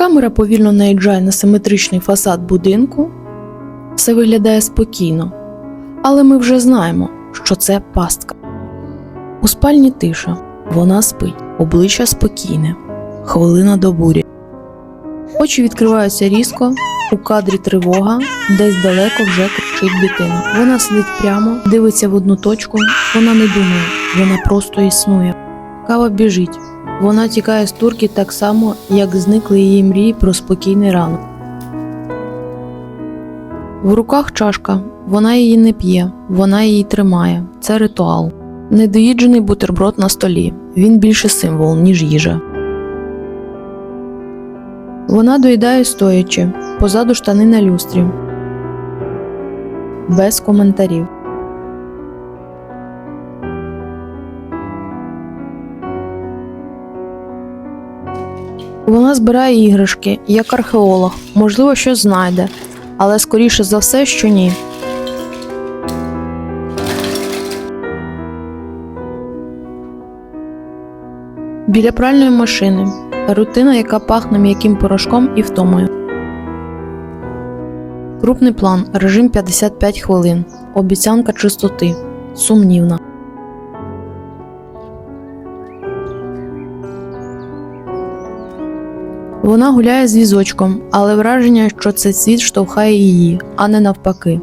Камера повільно наїжджає на симетричний фасад будинку. Все виглядає спокійно, але ми вже знаємо, що це пастка. У спальні тиша, вона спить, обличчя спокійне, хвилина до бурі. Очі відкриваються різко, у кадрі тривога, десь далеко вже кричить дитина. Вона сидить прямо, дивиться в одну точку, вона не думає, вона просто існує. Кава біжить. Вона тікає з турки так само, як зникли її мрії про спокійний ранок. В руках чашка, вона її не п'є, вона її тримає. Це ритуал. Недоїджений бутерброд на столі. Він більше символ, ніж їжа. Вона доїдає стоячи, позаду штани на люстрі. Без коментарів. Вона збирає іграшки, як археолог, можливо, щось знайде, але скоріше за все, що ні. Біля пральної машини рутина, яка пахне м'яким порошком і втомою. Крупний план, режим 55 хвилин. Обіцянка чистоти. Сумнівна. Вона гуляє з візочком, але враження, що цей світ штовхає її, а не навпаки.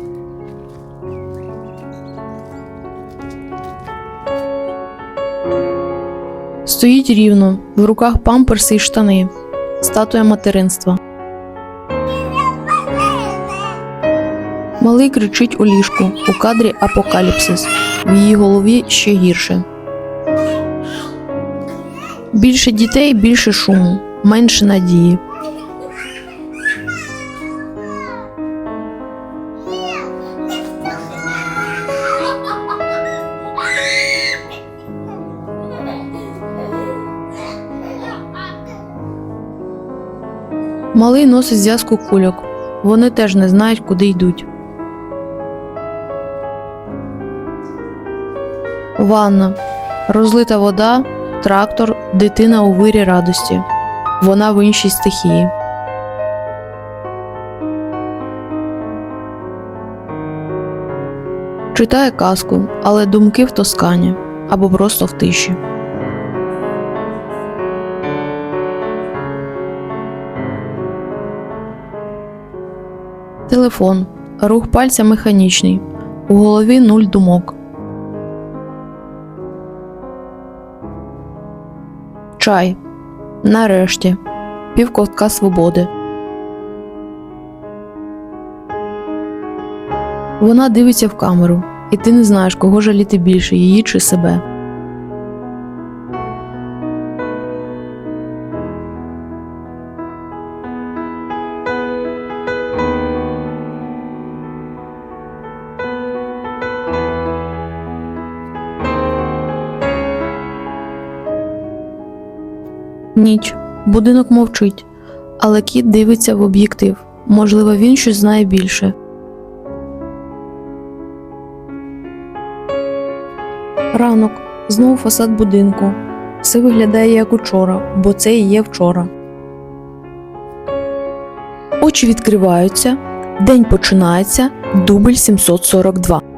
Стоїть рівно, в руках памперси й штани, статуя материнства. Малий кричить у ліжку, у кадрі апокаліпсис, в її голові ще гірше. Більше дітей, більше шуму, менше надії. Малий носить зв'язку кульок. Вони теж не знають, куди йдуть. Ванна. Розлита вода, трактор, дитина у вирі радості. Вона в іншій стихії. Читає казку, але думки в Тоскані або просто в тиші. Телефон. Рух пальця механічний. У голові нуль думок. Чай. Нарешті. Півковтка свободи. Вона дивиться в камеру, і ти не знаєш, кого жаліти більше, її чи себе. Ніч. Будинок мовчить, але кіт дивиться в об'єктив. Можливо, він щось знає більше. Ранок. Знову фасад будинку. Все виглядає як учора, бо це і є вчора. Очі відкриваються. День починається. Дубль 742.